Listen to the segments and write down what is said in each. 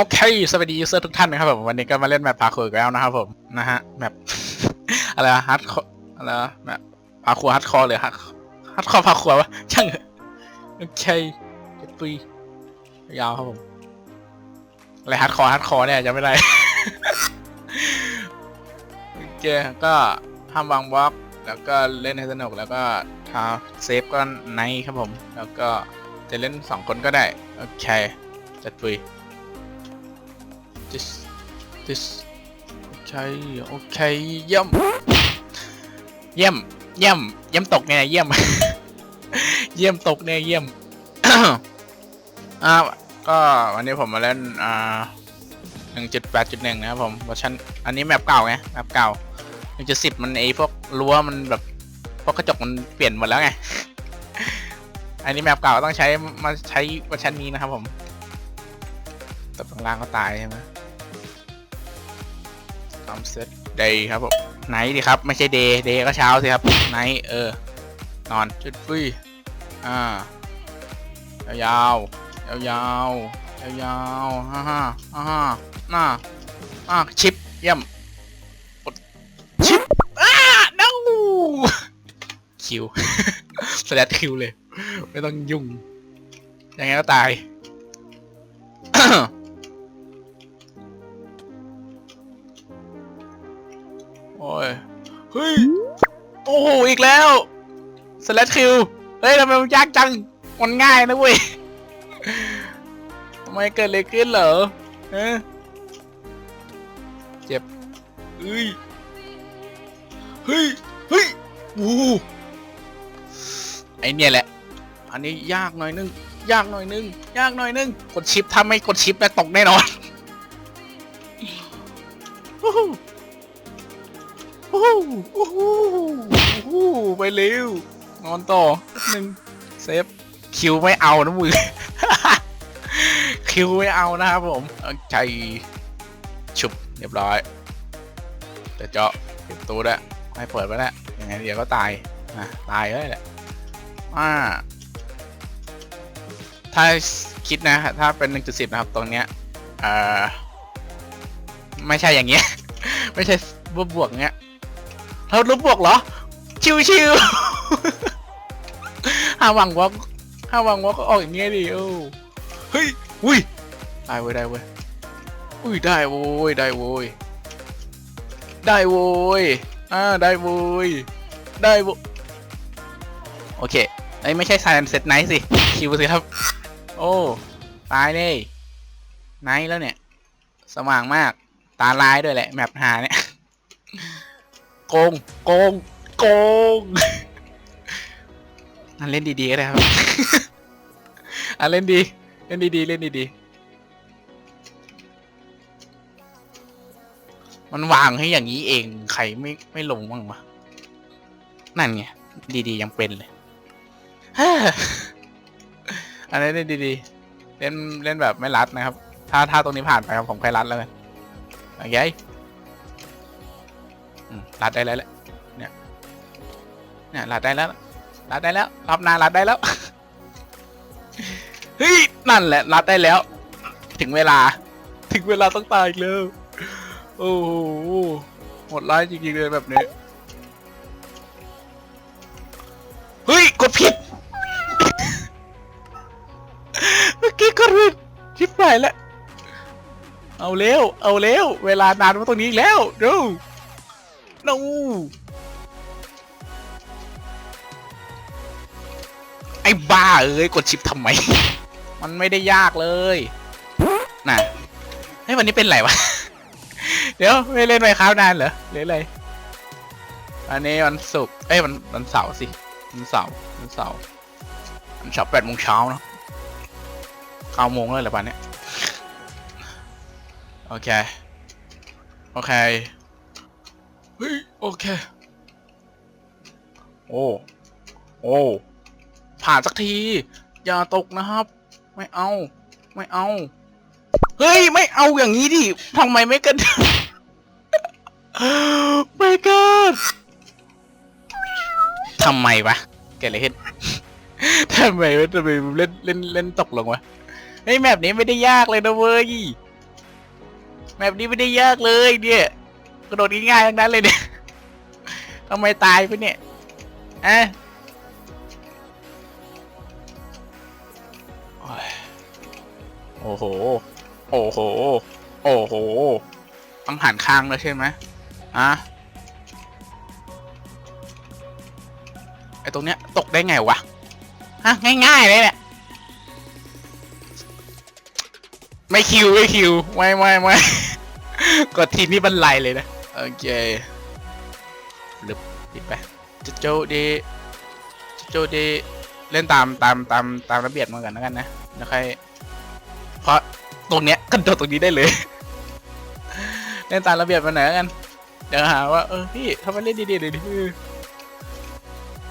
โอเค สวัสดียูเซอร์ทุกท่านนะครับผมวันนี้ก็มาเล่นแมปพาคัวอีกแล้วนะครับผมนะฮะแมปอะไรฮัทอะไรวะแมปพาคัวฮัทคอหรือฮัทฮัทคอพาคัวะช่างโอเคเจ็ดปียาวครับผมอะไรฮัทคอฮัทคอเนี่ยจะไม่ได้โอเคก็ทำวางบล็อกแล้วก็เล่นให้สนุกแล้วก็ทาเซฟก็ไนท์ครับผม แล้วก็จะเล่นสองคนก็ได้โอเคจัดปุย this this โอเคโอเคเยี่ยม เยี่ยม เยี่ยม เยี่ยมตกเนี่ยเยี่ยม เยี่ยมตกเนี่ยเยี่ยม อ่า ก็วันนี้ผมมาเล่น อ่า1.8.1นะครับผมเวอร์ชันอันนี้แมปเก่าไง แมปเก่า1.10มันไอพวกรั้วมันแบบพวกกระจกมันเปลี่ยนหมดแล้วไง อันนี้แมปเก่าต้องใช้มาใช้เวอร์ชันนี้นะครับผมแต่ข้างล่างก็ตายใช่ไหม ทำเซตเดย์ครับผมไนท์ดิครับไม่ใช่เดย์เดย์ก็เช้าสิครับไนท์เออนอนจุดปุ้ยอ่ายาวๆยาวยาวฮ่าฮ่าฮ่าฮ่าหน้าอ่าชิปเยี่ยมกดชิปอ้า no คิวสแลดคิวเลย ไม่ต้องยุ่งยังไงก็ตาย เฮ้ย โอ้โห อีกแล้วสแลดคิว เฮ้ยทำไมมันยากจัง มันง่ายนะเว้ยทำไมเกิดอะไรขึ้นเหรอเอะเจ็บเฮ้ย เฮ้ย เฮ้ยวูไอเนี่ยแหละ อันนี้ยากหน่อยนึง ยากหน่อยนึง ยากหน่อยนึง กดชิปถ้าไม่กดชิปแล้วตกแน่นอน วู้ฮู้วู้ฮู้วู้ฮู้วู้ฮู้ไปเร็วนอนต่อหนึ่งเซฟคิวไม่เอานะมือ คิวไม่เอานะครับผมใจฉุบเรียบร้อยเดี๋ยวเจาะปิดตู้ด้วให้เปิดไว้แล้วยังไงเดี๋ยวก็ตายนะตายเลยแหละอ่าถ้าคิดนะถ้าเป็น1.10นะครับตรงเนี้ยอ่อไม่ใช่อย่างเงี้ย ไม่ใช่บวกบวกเงี้ย เราลบบวกเหรอ ชิวชิวๆหาหวังว่าหาหวังว่าก็ออกอย่างเงี้ยดิโอ้เฮ้ยอุ้ยได้เว้ยได้เว้ยอุ้ยได้โว้ยได้โว้ยได้โว้ยอ่าได้โว้ยได้โว้ยโอเคไอ้ไม่ใช่ Silent Set Night สิคิวสิครับ โอ้ตายเลยไนท์แล้วเนี่ย สว่างมาก ตาลายด้วยแหละ แมปหาเนี่ย โกง โกง โกงอันเล่นดีๆก็ได้ครับอันเล่นดี เล่นดีๆ เล่นดีๆ มันวางให้อย่างนี้เอง ใครไม่ไม่ลงบ้างวะ นั่นไง ดีๆ ยังเป็นเลย อันนี้เล่นดีๆ เล่นเล่นแบบไม่รัดนะครับ ถ้าถ้าตรงนี้ผ่านไปครับผมค่รัดแล้วกันโอเค อืมรัดได้แล้วแหละเนี่ยเนี่ยรัดได้แล้ว รัดได้แล้วรอบน้ารัดได้แล้วเฮ้ยนั่นแหละรัดได้แล้ว ถึงเวลา ถึงเวลาต้องตายอีกแล้วโอ้โหหมดร้ายจริงๆเลยแบบนี้เฮ้ยกดผิดเมื่อกี้กดผิดชิบหายแล้วเอาเร็ว เอาเร็ว เวลานานมาตรงนี้อีกแล้วดู นูไอ้บ้าเอ้ยกดชิปทำไม มันไม่ได้ยากเลยน่ะเฮ้ยวันนี้เป็นไรวะ เดี๋ยวไม่เล่นไปคราว นานเหรอหรืออะไรอันนี้วันศุกร์เอ้ยวันวันเสาร์สิวันเสาร์วันเสาร์วันเสาร์แปดโมงเช้าเนาะเก้าโมงเลยเหรอป่านเนี้ยโอเค โอเค เฮ้ยโอเค โอ้โอ้ผ่านสักที อย่าตกนะครับ ไม่เอา ไม่เอา เฮ้ย ไม่เอาอย่างนี้ดิทำไมไม่กันไม่กันทำไมวะเกิดอะไรขึ้นทำไมวะทำไมเล่นเล่นเล่นตกลงวะไอ้แมปนี้ไม่ได้ยากเลยนะเว้ยแบบนี้ไม่ได้ยากเลยเนี่ย กระโดดง่ายๆทั้งนั้นเลยเนี่ยทำไมตายไปเนี่ยอะโอ้ยโอ้โห โอ้โห โอ้โหต้องหันข้างแล้วใช่ไหมอะไอตรงเนี้ยตกได้ไงวะฮะง่ายๆเลยเนี่ยไม่คิวไม่คิวไม่ไม่ไม่กดทีนี่บันไลเลยนะ โอเคลึบปิดไปจะโจดีจะโจดีเล่นตามตามตามตามระเบียบมากันแล้วกันนะแล้วค่อยเพราะตรงเนี้ยกันโดดตรงนี้ได้เลย เล่นตามระเบียบมาหน่อยแล้วกันเดี๋ยวหาว่าเออพี่ทำไมเล่นดีๆเลยดิ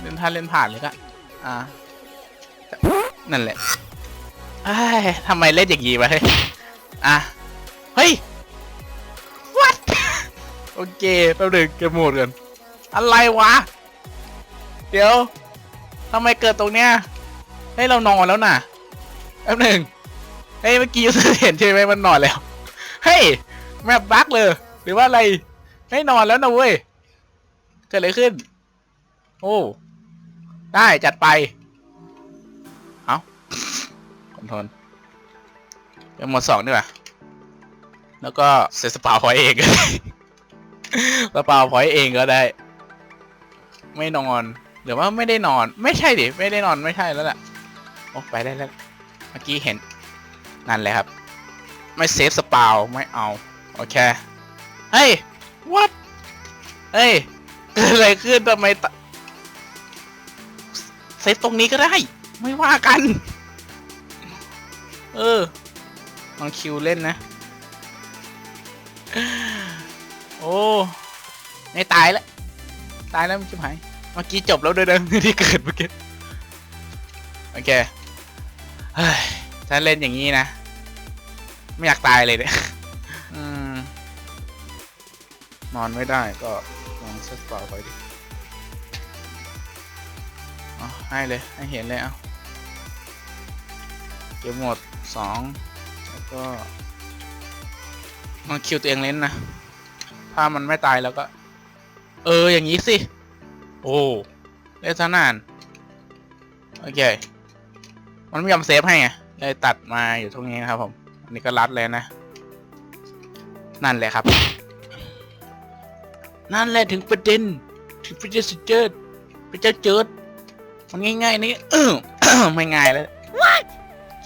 เล่นท่าเล่นผ่านเลยก็อ่านั่นแหละเอ้ยทำไมเล่นอย่างนี้วะเฮ้ยอะเฮ้ย what โอเคแป๊บหนึงเก็บโหมดกันอะไรวะ เดี๋ยวทำไมเกิดตรงเนี้ยให้เรานอนแล้วน่ะแป๊บหนึ่งเฮ้ยเมื่อกี้ยูเซอร์เห็นใช่ไหมมันนอนแล้วเฮ้ยแมปบั๊กเลย หรือว่าอะไรให้นอนแล้วนะเว้ยเกิดอะไรขึ้น โอ้ได้จัดไป เอาคอนโทรลเป็นหมวดสองดีกว่าแล้วก็เซตสปาพอยเอง ก็ได้สปาพอยต์เองก็ได้ ไม่นอนหรือว่าไม่ได้นอน ไม่ใช่ดิไม่ได้นอนไม่ใช่แล้วแหละโอ้ไปได้แล้วเมื่อกี้เห็นนั่นแหละครับ ไม่เซฟสปาวไม่เอา โอเค เฮ้ย what เฮ้ยเกิดอะไรขึ้นทำไมตะเซฟตรงนี้ก็ได้ ไม่ว่ากัน เออลองคิวเล่นนะ โอ้ไม่ตายแล้ว ตายแล้วมันชิบหาย เมื่อกี้จบแล้วด้วยนะที่เกิดเมื่อกี้ โอเค เฮ้ย ถ้าเล่นอย่างนี้นะ ไม่อยากตายเลยเนี่ยอืมนอนไม่ได้ก็ลองเซตเปล่าไปดิเอาให้เลย ให้เห็นเลยเอาเกมโหมดสองแล้วก็มันคิวตัวเองเล่นนะ ถ้ามันไม่ตายแล้วก็ เอออย่างนี้สิ โอ้เล่นซะนาน โอเค มันไม่ยอมเซฟให้ไงเลยตัดมาอยู่ตรงนี้นะครับ ผมอันนี้ก็รัดเลยนะ นั่นแหละครับ นั่นแหละถึงประเด็นถึงประเด็นสุดเจิดพระเจ้าเจิดมันง่ายๆนี่เออไม่ง่ายแล้ว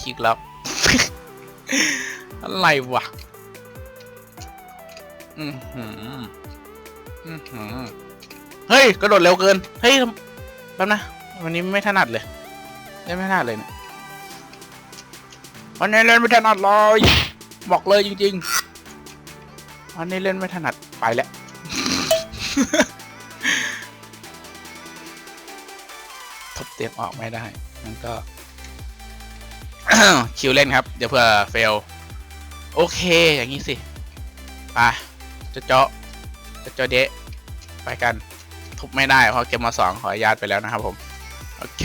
คิกแล้วอะไรวะ อือหืออือหือเฮ้ย กระโดดเร็วเกิน เฮ้ยแป๊บนะ วันนี้ไม่ถนัดเลยเล่นไม่ถนัดเลยเนี่ยวันนี้เล่นไม่ถนัดเลย บอกเลยจริงๆวันนี้เล่นไม่ถนัดไปแล้วทบเตียงออกไม่ได้มันก็คิวเล่นครับ เดี๋ยวเผื่อเฟล โอเค อย่างนี้สิ ไป จะเจาะจะเจาะเดะไปกัน ทุบไม่ได้เพราะเกมมาสองขออนุญาตไปแล้วนะครับผม โอเค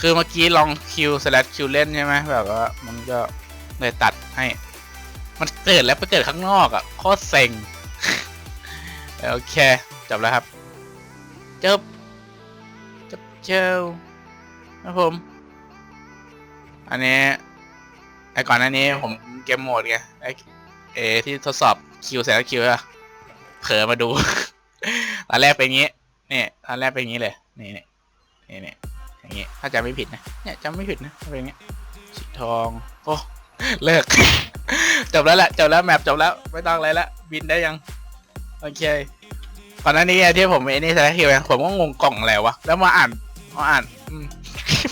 คือเมื่อกี้ลองคิวสลัดคิวเล่นใช่ไหมแบบว่ามันก็เลยตัดให้ มันเกิดแล้วไปเกิดข้างนอกอะ่ะโคตรเซ็งโอเคจบแล้วครับจบจบเจ้าครับผม อันนี้ไอ้ก่อนหน้านี้ผมเกมโหมดไงไอเอที่ทดสอบ คิวเสร็จแล้วคิวอะเผลอมาดู ตอนแรกเป็นงี้เนี่ยตอนแรกเป็นงี้เลยนี่เนี่นี่นี่อย่างงี้ถ้าจำไม่ผิดนะเนี่ยจำไม่ผิดนะเป็นอย่างงี้สีทองโอ้เลิก จบแล้วแหละจบแล้วแมปจบแล้วไม่ต้องอะไรละบินได้ยังโอเคก่อนหน้านี้ที่ผมไอ้นี่ใช่ไหมคิวเนี่ยผมก็งงกล่องอะไรวะแล้วมาอ่านมาอ่านอืม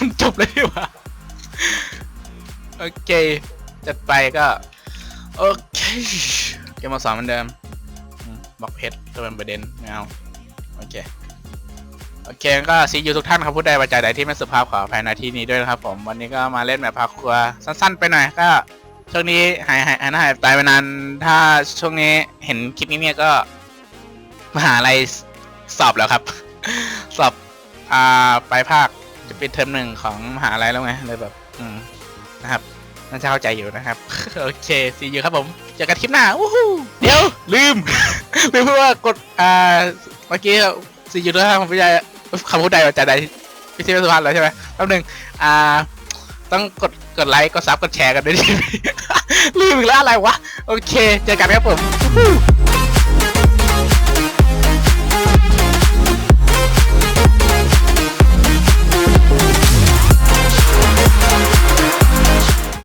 มันจบเลยดีกว่าโอเคจัดไปก็ โอเค เกมมาสองเหมือนเดิมบล็อกเพชรจะเป็นประเด็นไม่เอาโอเค โอเคก็ซียูทุกท่านครับผู้ใดประจายใดที่ไม่สุภาพขอภัยในที่นี้ด้วยนะครับผม วันนี้ก็มาเล่นแบบพาครัวสั้น ๆ ไปหน่อยก็ช่วงนี้หายหายหายหน้าหายตายไปนานถ้าช่วงนี้เห็นคลิปนี้เนี่ยก็มหาลัยสอบแล้วครับ สอบอ่าปลายภาคจะเป็นเทอมหนึ่งของมหาลัยแล้วไงเลยแบบ อืมนะครับ น่าจะเข้าใจอยู่นะครับ โอเคซีอยู่ครับผมเจอกันคลิปหน้าวู้ฮู้เดี๋ยวลืม ลืมพูดว่ากดอ่าเมื่อกี้ซีอยู่ด้วยคำพูดใดคำพูดใดว่าจะใดพี่ซีสุภาพแล้วใช่ไหมแป๊บหนึงอ่า ต้องกดกดไลค์กดซับกดแชร์กันด้วยดิลืมอีกแล้วอะไรวะ โอเค เจอกันครับผมอู้